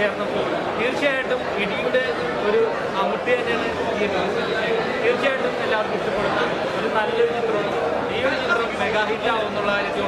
ചേർന്നപ്പോൾ തീർച്ചയായിട്ടും ഇടിയുടെ ഒരു അമുട്ടി തന്നെയാണ് ഈ തീർച്ചയായിട്ടും എല്ലാവർക്കും ഇഷ്ടപ്പെടുന്ന ഒരു നല്ലൊരു ചിത്രമാണ്. ഈ ഒരു ചിത്രം മെഗാ ഹിറ്റ് ആവുന്നുള്ള കാര്യത്തിൽ